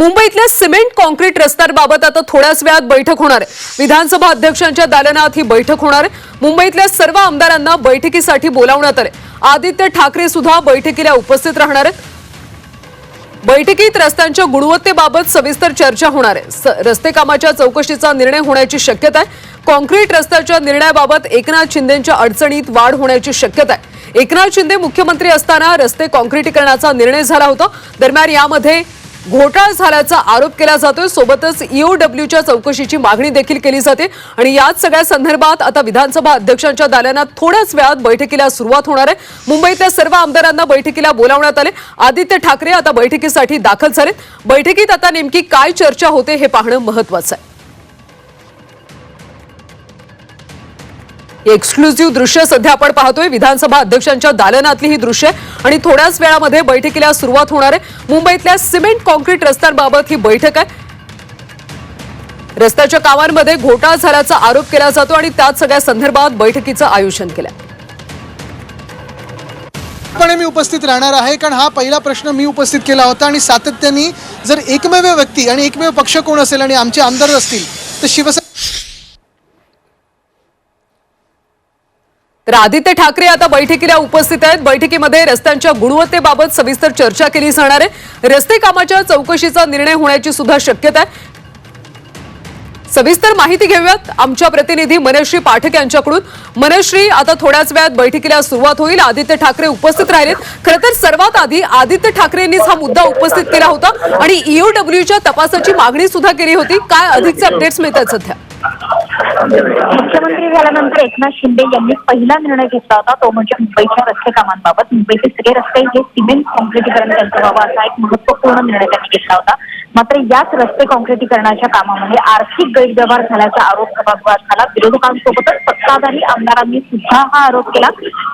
मुंबईतल्या cement concrete रस्त्यांबाबत आता थोड्याच वेळात बैठक होणार आहे. विधानसभा अध्यक्षांच्या दालनात ही बैठक होणार आहे. मुंबईतल्या सर्व आमदारांना बैठकीसाठी बोलावण्यात आले आदित्य ठाकरे सुद्धा बैठकीला उपस्थित राहणार आहेत. बैठकीत रस्त्यांच्या गुणवत्तेबाबत सविस्तर चर्चा होणार आहे. स- रस्ते कामाच्या चौकशीचा निर्णय होण्याची शक्यता आहे. कॉन्क्रीट रस्त्याच्या निर्णयाबाबत एकनाथ शिंदेच्या अडचणीत वाढ होण्याची शक्यता आहे. एकनाथ शिंदे मुख्यमंत्री असताना रस्ते कॉन्क्रीटीकरणाचा निर्णय झाला होता. दरम्यान यामध्ये घोटाळा झाल्याचा आरोप केला जातोय. सोबतच ईओडब्ल्यूच्या चौकशीची मागणी देखील केली जाते. आणि याच सगळ्या संदर्भात आता विधानसभा अध्यक्षांच्या दालनात थोड्याच वेळात बैठकीला सुरुवात होणार आहे. मुंबईतल्या सर्व आमदारांना बैठकीला बोलावण्यात आले. आदित्य ठाकरे आता बैठकीसाठी दाखल झाले बैठकीत आता नेमकी काय चर्चा होते हे पाहणं महत्वाचं आहे. एक्सक्लुझिव्ह दृश्य सध्या आपण पाहतोय. विधानसभा अध्यक्षांच्या दालनातली ही दृश्य. आहे आणि थोड्याच वेळामध्ये बैठकीला सुरुवात होणार आहे. मुंबईतल्या सिमेंट कॉन्क्रीट रस्त्यांबाबत ही बैठक आहे. रस्त्याच्या कामांमध्ये घोटाळा झाल्याचा आरोप केला जातो आणि त्याच सगळ्या संदर्भात बैठकीचं आयोजन केलंय. पण मी उपस्थित राहणार आहे. कारण हा पहिला प्रश्न मी उपस्थित केला होता. आणि सातत्याने जर एकमेव व्यक्ती आणि एकमेव पक्ष कोण असेल आणि आमचे आमदार असतील तर शिवसेना तर आदित्य ठाकरे आता बैठकीला उपस्थित आहेत. बैठकीमध्ये रस्त्यांच्या गुणवत्तेबाबत सविस्तर चर्चा केली जाणार आहे. रस्ते कामाच्या चौकशीचा निर्णय होण्याची सुद्धा शक्यता आहे. सविस्तर माहिती घेऊयात. आमच्या प्रतिनिधी मनश्री पाठक यांच्याकडून. मनश्री आता थोड्याच वेळात बैठकीला सुरुवात होईल. आदित्य ठाकरे उपस्थित राहिलेत. खरं तर सर्वात आधी आदित्य ठाकरेंनीच हा मुद्दा उपस्थित केला होता आणि ईओडब्ल्यूच्या तपासाची मागणी सुद्धा केली होती. काय अधिकचे अपडेट्स मिळतात सध्या? मुख्यमंत्री झाल्यानंतर एकनाथ शिंदे यांनी पहिला निर्णय घेतला होता. तो म्हणजे मुंबईच्या रस्ते कामांबाबत. मुंबईचे सगळे रस्ते हे सिमेंट कॉन्क्रिटीकरण त्यांचं व्हावं असा एक महत्त्वपूर्ण निर्णय त्यांनी घेतला होता. मात्र याच रस्ते काँक्रिटीकरणाच्या कामामध्ये आर्थिक गैरव्यवहार झाल्याचा आरोप सभागृहात झाला. विरोधकांसोबतच सत्ताधारी आमदारांनी सुद्धा हा आरोप केला.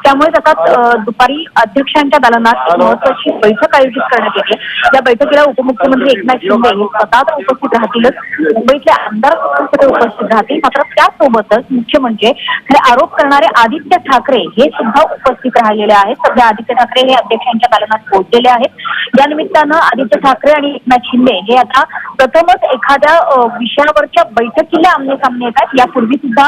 त्यामुळे आता दुपारी अध्यक्षांच्या दालनात महत्वाची बैठक आयोजित करण्यात येते. या बैठकीला उपमुख्यमंत्री एकनाथ शिंदे हे स्वतः उपस्थित राहतीलच. मुंबईतले आमदार उपस्थित राहतील. मात्र त्यासोबतच मुख्य म्हणजे हे आरोप करणारे आदित्य ठाकरे हे सुद्धा उपस्थित राहिलेले आहेत. सध्या आदित्य ठाकरे हे अध्यक्षांच्या दालनात पोहोचलेले आहेत. या निमित्तानं आदित्य ठाकरे आणि एकनाथ शिंदे हे आता. प्रथमच एखाद्या विषयावरच्या बैठकीला आमने सामने येतात. यापूर्वी सुद्धा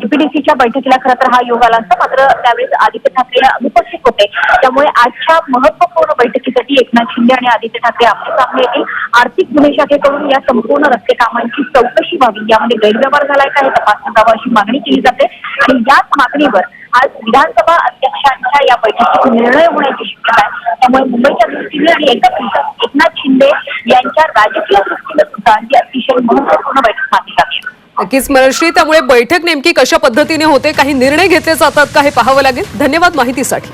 डीपीडीसीच्या बैठकीला खरं तर हा योग आला असता. मात्र त्यावेळेस आदित्य ठाकरे अनुपस्थित होते. त्यामुळे आजच्या महत्त्वपूर्ण बैठकीसाठी एकनाथ शिंदे आणि आदित्य ठाकरे आमने सामने येतील. आर्थिक गुन्हे शाखेकडून या संपूर्ण रस्ते कामांची चौकशी व्हावी. यामध्ये गैरव्यवहार झालाय का हे तपासण्यात अशी मागणी केली जाते. आणि याच मागणीवर आज विधानसभा अध्यक्षांच्या या बैठकीत निर्णय होण्याची शक्यता आहे. त्यामुळे मुंबईच्या दृष्टीने आणि एकत्रित एकनाथ यांच्या राजकीय दृष्टीने सुद्धा ही अतिशय महत्त्वपूर्ण बैठक मानली जाते. नक्कीच मनश्री त्यामुळे बैठक नेमकी कशा पद्धतीने होते? काही निर्णय घेतले जातात का? हे पाहावं लागेल. धन्यवाद माहितीसाठी.